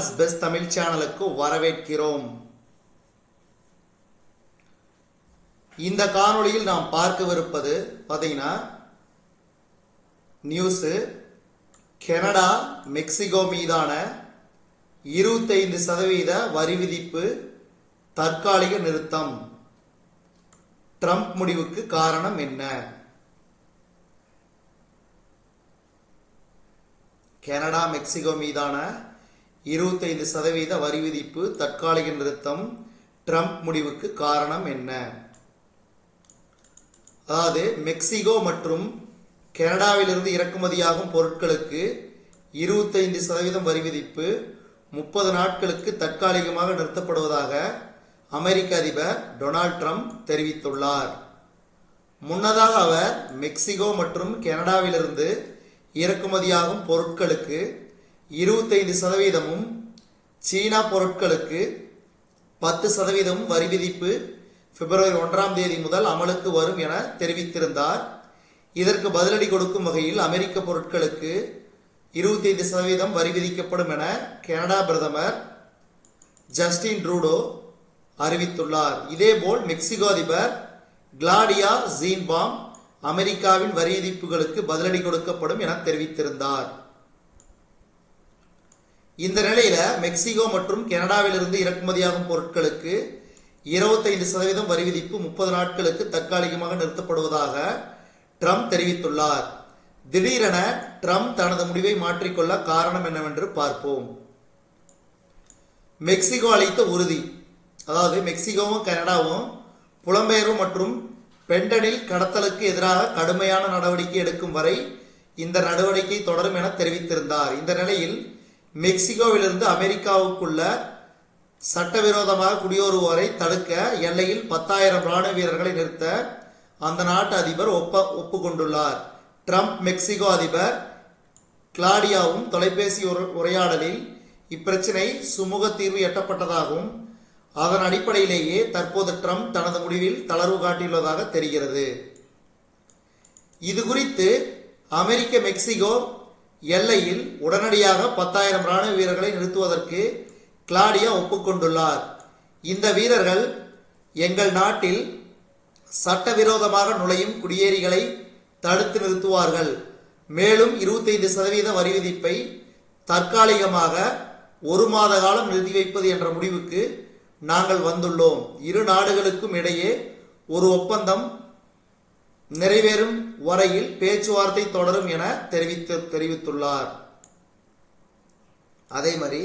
World's best Tamil சேனலுக்கு வரவேற்கிறோம். இந்த காணொளியில் நாம் பார்க்கவிருப்பது பார்த்தீங்கன்னா நியூஸு கனடா மெக்சிகோ மீதான இருபத்தைந்து சதவீத வரி விதிப்பு தற்காலிக நிறுத்தம். ட்ரம்ப் முடிவுக்கு காரணம் என்ன? கனடா மெக்சிகோ மீதான இருபத்தைந்து சதவீத வரி விதிப்பு தற்காலிக நிறுத்தம் ட்ரம்ப் முடிவுக்கு காரணம் என்ன? அதாவது மெக்சிகோ மற்றும் கனடாவிலிருந்து இறக்குமதியாகும் பொருட்களுக்கு இருபத்தைந்து சதவீதம் வரி விதிப்பு முப்பது நாட்களுக்கு தற்காலிகமாக நிறுத்தப்படுவதாக அமெரிக்க அதிபர் டொனால்ட் ட்ரம்ப் தெரிவித்துள்ளார். முன்னதாக அவர் மெக்சிகோ மற்றும் கனடாவிலிருந்து இறக்குமதியாகும் பொருட்களுக்கு இருபத்தைந்து சதவீதமும் சீனா பொருட்களுக்கு பத்து சதவீதமும் வரி விதிப்பு பிப்ரவரி ஒன்றாம் தேதி முதல் அமலுக்கு வரும் என தெரிவித்திருந்தார். இதற்கு பதிலடி கொடுக்கும் வகையில் அமெரிக்க பொருட்களுக்கு இருபத்தைந்து சதவீதம் வரி விதிக்கப்படும் என கனடா பிரதமர் ஜஸ்டின் ட்ரூடோ அறிவித்துள்ளார். இதேபோல் மெக்சிகோ அதிபர் கிளாடியா ஜீன்பாம் அமெரிக்காவின் வரி விதிப்புகளுக்கு பதிலடி கொடுக்கப்படும் என தெரிவித்திருந்தார். இந்த நிலையில மெக்சிகோ மற்றும் கனடாவிலிருந்து இறக்குமதியாகும் பொருட்களுக்கு இருபத்தைந்து சதவீதம் வரி விதிப்பு முப்பது நாட்களுக்கு தற்காலிகமாக நிறுத்தப்படுவதாக ட்ரம்ப் தெரிவித்துள்ளார். திடீரென ட்ரம்ப் தனது முடிவை மாற்றிக்கொள்ள காரணம் என்னவென்று பார்ப்போம். மெக்சிகோ அளித்த உறுதி அதாவது மெக்சிகோவும் கனடாவும் புலம்பெயர்வு மற்றும் பெண்டனில் கடத்தலுக்கு எதிராக கடுமையான நடவடிக்கை எடுக்கும் வரை இந்த நடவடிக்கை தொடரும் என தெரிவித்திருந்தார். இந்த நிலையில் மெக்சிகோவிலிருந்து அமெரிக்காவுக்குள்ள சட்டவிரோதமாக குடியேறுவோரை தடுக்க எல்லையில் பத்தாயிரம் ராணுவ வீரர்களை நிறுத்த அந்த நாட்டு அதிபர் ஒப்ப ஒப்புக்கொண்டுள்ளார். ட்ரம்ப் மெக்சிகோ அதிபர் கிளாடியாவும் தொலைபேசி உர- உரையாடலில் இப்பிரச்சினை சுமூக தீர்வு எட்டப்பட்டதாகவும் அதன் அடிப்படையிலேயே தற்போது ட்ரம்ப் தனது முடிவில் தளர்வு காட்டியுள்ளதாக தெரிகிறது. இது குறித்து அமெரிக்க மெக்சிகோ எல்லையில் உடனடியாக பத்தாயிரம் ராணுவ வீரர்களை நிறுத்துவதற்கு கிளாடியா ஒப்புக்கொண்டுள்ளார். இந்த வீரர்கள் எங்கள் நாட்டில் சட்டவிரோதமாக நுழையும் குடியேறிகளை தடுத்து நிறுத்துவார்கள். மேலும் இருபத்தைந்து சதவீத வரி விதிப்பை தற்காலிகமாக ஒரு மாத காலம் நிறுத்தி வைப்பது என்ற முடிவுக்கு நாங்கள் வந்துள்ளோம். இரு நாடுகளுக்கும் இடையே ஒரு ஒப்பந்தம் நிறைவேறும் வரையில் பேச்சுவார்த்தை தொடரும் என தெரிவித்து தெரிவித்துள்ளார். அதே மாதிரி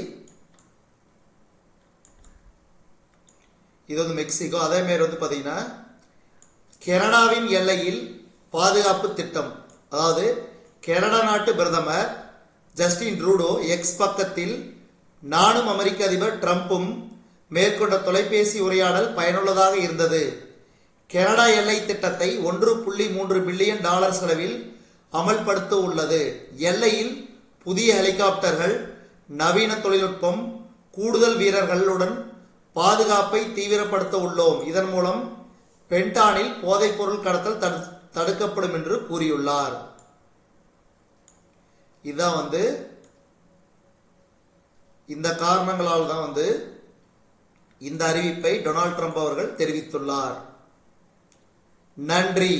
இது வந்து மெக்சிகோ அதே மாதிரி வந்து பார்த்தீங்கன்னா கனடாவின் எல்லையில் பாதுகாப்பு திட்டம். அதாவது கனடா நாட்டு பிரதமர் ஜஸ்டின் ட்ரூடோ எக்ஸ் பக்கத்தில் நானும் அமெரிக்க அதிபர் ட்ரம்ப்பும் மேற்கொண்ட தொலைபேசி உரையாடல் பயனுள்ளதாக இருந்தது. கனடா எல்லை திட்டத்தை ஒன்று புள்ளி மூன்று பில்லியன் டாலர் செலவில் அமல்படுத்த உள்ளது. எல்லையில் புதிய ஹெலிகாப்டர்கள் நவீன தொழில்நுட்பம் கூடுதல் வீரர்களுடன் பாதுகாப்பை தீவிரப்படுத்த உள்ளோம். இதன் மூலம் பென்டானில் போதைப்பொருள் கடத்தல் தடு- தடுக்கப்படும் என்று கூறியுள்ளார். இதான் வந்து இந்த காரணங்களால் தான் வந்து இந்த அறிவிப்பை டொனால்ட் ட்ரம்ப் அவர்கள் தெரிவித்துள்ளார். நன்றி